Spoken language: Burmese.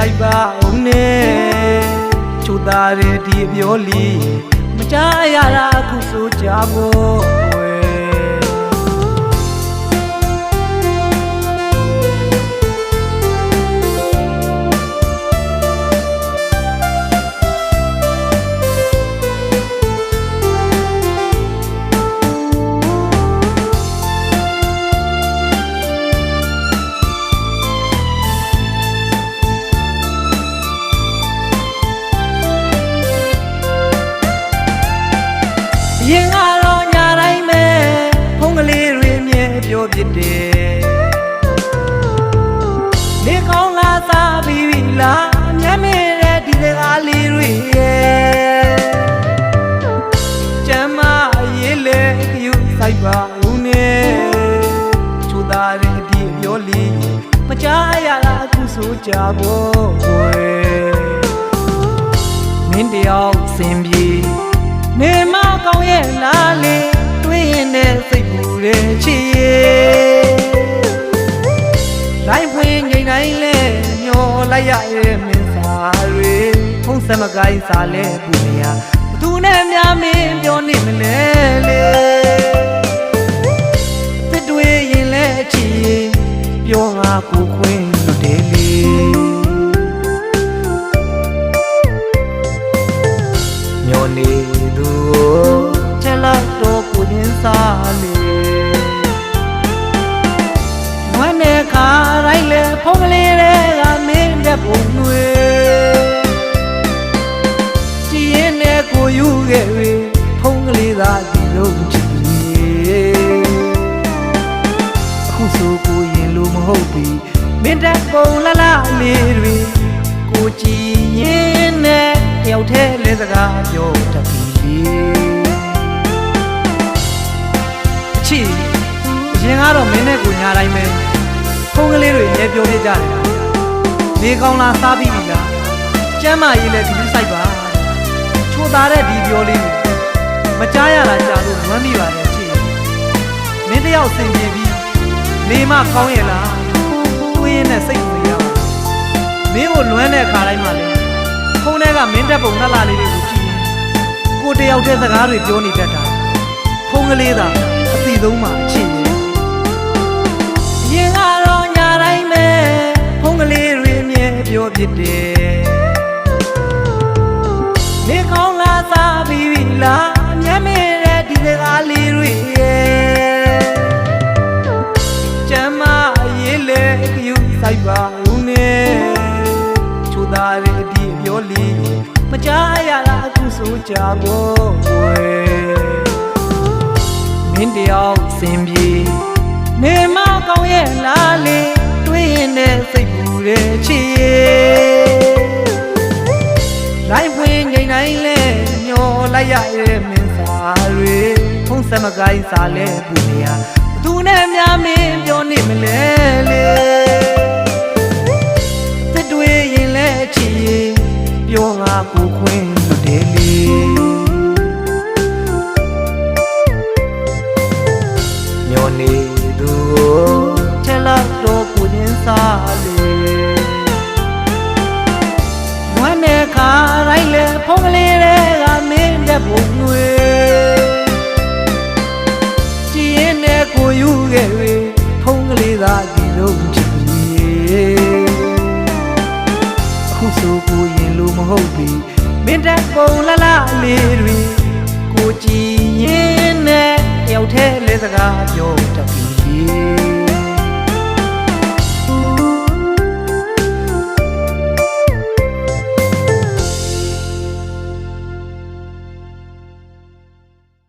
လိုက်ပါဦးနဲ့ချိုသားတဲ့ဒီပြောလီမကြားရတာအခုဆိုကြဖို့ မြဲပြောပြတယ်နေကောင်းလာစားပြီးပြီလားမျက်မေတဲ့ဒီစကားလေးတွေရဲ့ကျမ်းမရေးလေယူဆိုင်ပါဦးနဲ့ချိုးသားတဲ့ဒီအပြောလေးမကြားရတာအခုဆိုကြဖို့ဝယ်မင်းတယောက်စင်ပြေ မကိုင်းစာလဲပူနေရဘသူနဲ့များမင်းပြောနေမလဲလေတစ်တွေးရင်လဲချစ်ရဲ့ပြောငါကိုခွင်းလွတ်တယ်လေမျောနေသူကိုချက်လိုက်တော့ကိုရင်းစားလေဝမ်းနဲ့ခါတိုင်းလေဖုံးကလေးတွေကမင်းတဲ့ပုံတွေ မင်းတဲ့ပုံလလလေးတွေကိုကြည်ရင်နဲ့တယောက်တည်းလဲစကားပြောတတ်ပြီအချီအရင်ကတော့မင်းနဲ့ကိုညာတိုင်းပဲဖုန်းကလေးတွေလဲပြောပြကြတယ်နေကောင်းလားစားပြီးပြီလားကျမ်းမာရေးလဲဒီလိုစိုက်ပါချိုးသားတဲ့ဒီပြောလေးကိုမကြားရတာကြာလို့ဝမ်းမိပါတယ်ချီမင်းတယောက်စင်ပြေပြီးနေမကောင်းရဲ့လား တွေးရင်နဲ့စိတ်ဝင်ရပါမင်းကိုလွမ်းတဲ့ခါတိုင်းမှာလဲဖုန်းထဲကမင်းတက်ပုံနှက်လာလေးတွေကိုကြည့်ရင်ကိုတယောက်တည်းစကားတွေပြောနေတတ်တာဖုန်းကလေးသာအစီဆုံးမှအချစ်ရဲ့ရင်ကတော့ညာတိုင်းပဲဖုန်းကလေးတွေမြဲပြောပြတယ်နေကောင်းလားစားပြီးပြီလားမျက်မေတဲ့ဒီစကားလေးတွေရဲ့ ယူဆိုင်ပါဦးနဲ့ချိုးသားတဲ့ဒီအပြောလီမကြားရတာအခုဆိုကြဖို့ဝယ်မင်းတယောက်စင်ပြေနေမကောင်းရဲ့လားလေတွေးရင်နဲ့စိတ်ပူတဲ့ချစ်ရဲ့လိုက်ဖွင့်ငိမ့်တိုင်းလဲမျောလိုက်ရရဲ့မင်းစာတွေဖုံးစမကိုင်းစာလဲပူနေရသူနဲ့များမင်းပြောနေမလဲလေ ခဲ့ပြီဖုံးကလေးသာဒီလုံးချစ်ပြီအခုဆိုကိုရင်လို့မဟုတ်ပြီမင်းတက်ပုံလလလေးတွေကိုကြည်ရင်နဲ့တယောက်တည်းလဲစကားပြောတတ်ပြီ